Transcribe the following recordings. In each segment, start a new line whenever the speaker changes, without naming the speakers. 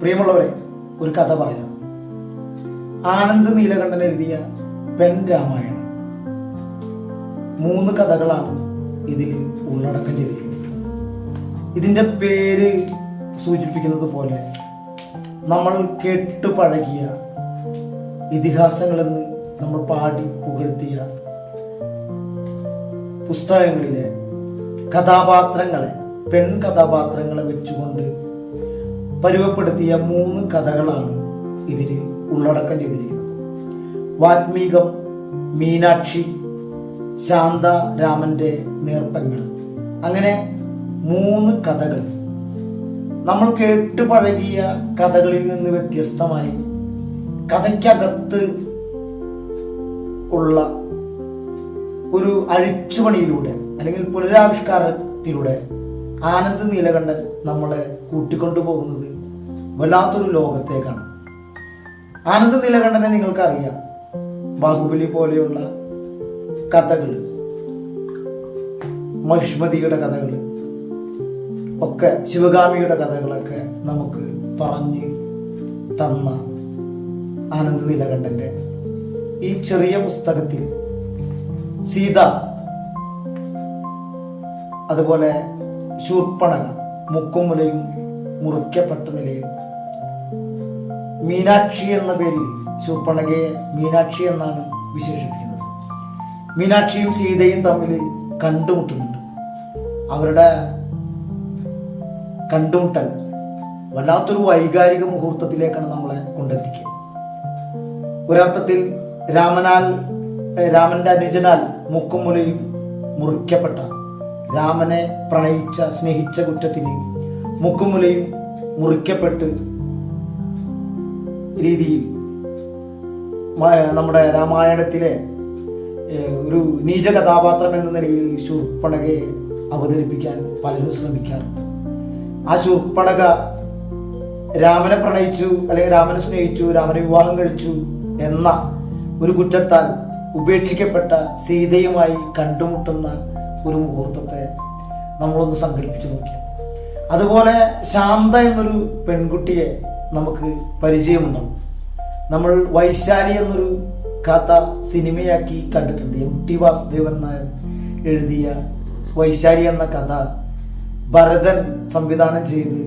പ്രിയമുള്ളവരെ ഒരു കഥ പറയാം. ആനന്ദ് നീലകണ്ഠൻ എഴുതിയ പെൺ രാമായണം. മൂന്ന് കഥകളാണ് ഇതിൽ ഉള്ളടക്കം ചെയ്തിരിക്കുന്നത്. ഇതിന്റെ പേര് സൂചിപ്പിക്കുന്നത് പോലെ നമ്മൾ കേട്ടു പഴകിയ ഇതിഹാസങ്ങളെന്ന് നമ്മൾ പാടി പുകഴ്ത്തിയ പുസ്തകങ്ങളിലെ കഥാപാത്രങ്ങളെ പെൺ കഥാപാത്രങ്ങളെ വെച്ചുകൊണ്ട് പരുവപ്പെടുത്തിയ മൂന്ന് കഥകളാണ് ഇതിൽ ഉള്ളടക്കം ചെയ്തിരിക്കുന്നത്. വാത്മീകം മീനാക്ഷി ശാന്ത രാമന്റെ നേർപ്പങ്ങൾ. അങ്ങനെ മൂന്ന് കഥകൾ. നമ്മൾ കേട്ട് പഴകിയ കഥകളിൽ നിന്ന് വ്യത്യസ്തമായി കഥയ്ക്കകത്ത് ഉള്ള ഒരു അഴിച്ചുപണിയിലൂടെ അല്ലെങ്കിൽ പുനരാവിഷ്കാരത്തിലൂടെ ആനന്ദ് നീലകണ്ഠൻ നമ്മളെ കൂട്ടിക്കൊണ്ടു പോകുന്നത് വല്ലാത്തൊരു ലോകത്തേക്കാണ്. ആനന്ദ് നീലകണ്ഠനെ നിങ്ങൾക്കറിയാം. ബാഹുബലി പോലെയുള്ള കഥകൾ മഹിഷ്മതിയുടെ കഥകൾ ഒക്കെ ശിവഗാമിയുടെ കഥകളൊക്കെ നമുക്ക് പറഞ്ഞ് തന്ന ആനന്ദ് നീലകണ്ഠന്റെ ഈ ചെറിയ പുസ്തകത്തിൽ സീത അതുപോലെ ശൂർപ്പണക മുക്കുമുലയും മുറിക്കപ്പെട്ട നിലയിൽ. മീനാക്ഷി എന്ന പേരിൽ ശൂർപ്പണകയെ മീനാക്ഷി എന്നാണ് വിശേഷിപ്പിക്കുന്നത്. മീനാക്ഷിയും സീതയും തമ്മിൽ കണ്ടുമുട്ടുന്നുണ്ട്. അവരുടെ കണ്ടുമുട്ടൽ വല്ലാത്തൊരു വൈകാരിക മുഹൂർത്തത്തിലേക്കാണ് നമ്മളെ കൊണ്ടെത്തിക്കുക. ഒരർത്ഥത്തിൽ രാമനാൽ രാമന്റെ അനുജനാൽ മുക്കുമുലയും മുറിക്കപ്പെട്ട രാമനെ പ്രണയിച്ച സ്നേഹിച്ച കുറ്റത്തിന് മുക്കുമുലയും മുറിക്കപ്പെട്ട് രീതിയിൽ നമ്മുടെ രാമായണത്തിലെ ഒരു നീച കഥാപാത്രം എന്ന നിലയിൽ ശൂർപ്പണകയെ അവതരിപ്പിക്കാൻ പലരും ശ്രമിക്കാറുണ്ട്. ആ ശൂർപ്പണക രാമനെ പ്രണയിച്ചു അല്ലെങ്കിൽ രാമനെ സ്നേഹിച്ചു രാമനെ വിവാഹം കഴിച്ചു എന്ന ഒരു കുറ്റത്താൽ ഉപേക്ഷിക്കപ്പെട്ട സീതയുമായി കണ്ടുമുട്ടുന്ന ഒരു മുഹൂർത്തത്തെ നമ്മളൊന്ന് സങ്കല്പിച്ചു നോക്കി അതുപോലെ ശാന്ത എന്നൊരു പെൺകുട്ടിയെ നമുക്ക് പരിചയമുണ്ടാവും. നമ്മൾ വൈശാലി എന്നൊരു കഥ സിനിമയാക്കി കണ്ടിട്ടുണ്ട്. എം ടി വാസുദേവൻ നായർ എഴുതിയ വൈശാലി എന്ന കഥ ഭരതൻ സംവിധാനം ചെയ്ത്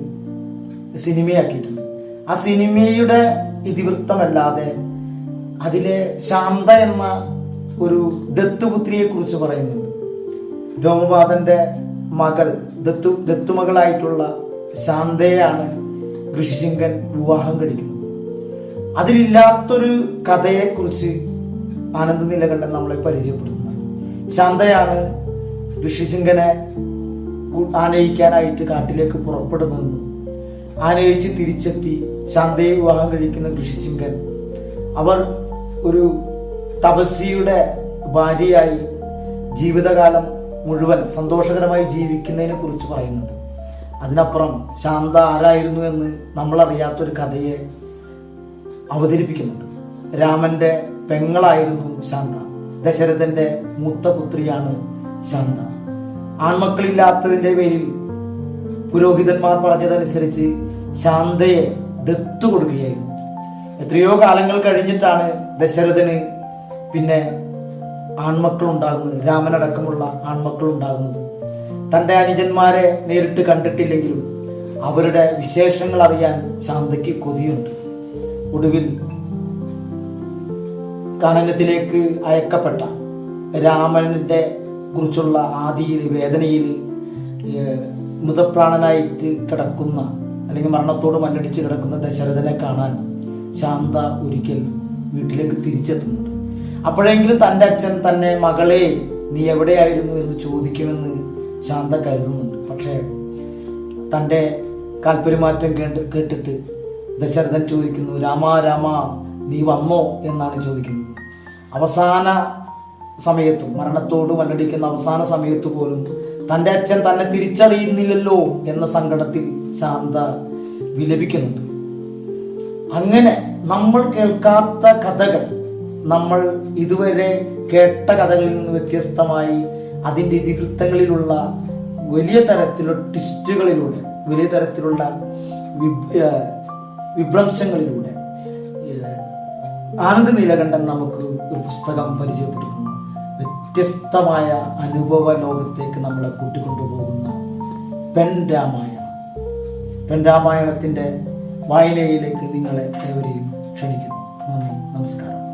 സിനിമയാക്കിയിട്ടുണ്ട്. ആ സിനിമയുടെ ഇതിവൃത്തമല്ലാതെ അതിലെ ശാന്ത എന്ന ഒരു ദത്തുപുത്രിയെ കുറിച്ച് പറയുന്നുണ്ട്. രോമപാതന്റെ മകൾ ദത്തു ദത്തുമകളായിട്ടുള്ള ശാന്തയാണ് ഋഷിശിങ്കൻ വിവാഹം കഴിക്കുന്നത്. അതിലില്ലാത്തൊരു കഥയെക്കുറിച്ച് ആനന്ദ നിലകണ്ഠൻ നമ്മളെ പരിചയപ്പെടുത്തുന്നത്. ശാന്തയാണ് ഋഷിശിങ്കനെ ആനയിക്കാനായിട്ട് കാട്ടിലേക്ക് പുറപ്പെടുന്നതെന്നും ആനയിച്ച് തിരിച്ചെത്തി ശാന്തയെ വിവാഹം കഴിക്കുന്ന ഋഷിശിങ്കൻ അവർ ഒരു തപസ്സിയുടെ ഭാര്യയായി ജീവിതകാലം മുഴുവൻ സന്തോഷകരമായി ജീവിക്കുന്നതിനെ കുറിച്ച് പറയുന്നുണ്ട്. അതിനപ്പുറം ശാന്ത ആരായിരുന്നു എന്ന് നമ്മളറിയാത്തൊരു കഥയെ അവതരിപ്പിക്കുന്നുണ്ട്. രാമന്റെ പെങ്ങളായിരുന്നു ശാന്ത. ദശരഥന്റെ മൂത്ത പുത്രിയാണ് ശാന്ത. ആൺമക്കളില്ലാത്തതിന്റെ പേരിൽ പുരോഹിതന്മാർ പറഞ്ഞതനുസരിച്ച് ശാന്തയെ ദത്തു കൊടുക്കുകയായിരുന്നു. എത്രയോ കാലങ്ങൾ കഴിഞ്ഞിട്ടാണ് ദശരഥന് പിന്നെ ആൺമക്കൾ ഉണ്ടാകുന്നത് രാമനടക്കമുള്ള ആൺമക്കൾ ഉണ്ടാകുന്നത് തന്റെ അനുജന്മാരെ നേരിട്ട് കണ്ടിട്ടില്ലെങ്കിലും അവരുടെ വിശേഷങ്ങൾ അറിയാൻ ശാന്തയ്ക്ക് കൊതിയുണ്ട്. ഒടുവിൽ കാനനത്തിലേക്ക് അയക്കപ്പെട്ട രാമനെ കുറിച്ചുള്ള ആദിയിൽ വേദനയിൽ മൃതപ്രാണനായിട്ട് കിടക്കുന്ന അല്ലെങ്കിൽ മരണത്തോട് മല്ലടിച്ച് കിടക്കുന്ന ദശരഥനെ കാണാൻ ശാന്ത ഒരിക്കൽ വീട്ടിലേക്ക് തിരിച്ചെത്തുന്നുണ്ട്. അപ്പോഴെങ്കിലും തന്റെ അച്ഛൻ തന്നെ മകളെ നീ എവിടെയായിരുന്നു എന്ന് ചോദിക്കുമെന്ന് ശാന്ത കരുതുന്നുണ്ട്. പക്ഷേ തന്റെ കാൽപെരുമാറ്റം കേട്ട് കേട്ടിട്ട് ദശരഥൻ ചോദിക്കുന്നു രാമ രാമ നീ വന്നോ? എന്നാണ് ചോദിക്കുന്നത്. അവസാന സമയത്തും മരണത്തോട് വല്ലടിക്കുന്ന അവസാന സമയത്ത് പോലും തന്റെ അച്ഛൻ തന്നെ തിരിച്ചറിയുന്നില്ലല്ലോ എന്ന സങ്കടത്തിൽ ശാന്ത വിലപിക്കുന്നുണ്ട്. അങ്ങനെ നമ്മൾ കേൾക്കാത്ത കഥകൾ നമ്മൾ ഇതുവരെ കേട്ട കഥകളിൽ നിന്ന് വ്യത്യസ്തമായി അതിന്റെ ഇതിവൃത്തങ്ങളിലുള്ള വലിയ തരത്തിലുള്ള ട്വിസ്റ്റുകളിലൂടെ വലിയ തരത്തിലുള്ള വിഭ്രംശങ്ങളിലൂടെ ആനന്ദ് നീലകണ്ഠൻ നമുക്ക് ഒരു പുസ്തകം പരിചയപ്പെടുത്തുന്നു. വ്യത്യസ്തമായ അനുഭവ ലോകത്തേക്ക് നമ്മളെ കൂട്ടിക്കൊണ്ടുപോകുന്ന പെൺ രാമായണം. പെൺ രാമായണത്തിന്റെ വായനയിലേക്ക് നിങ്ങളെ ഏവരെയും ക്ഷണിക്കുന്നു. നന്ദി നമസ്കാരം.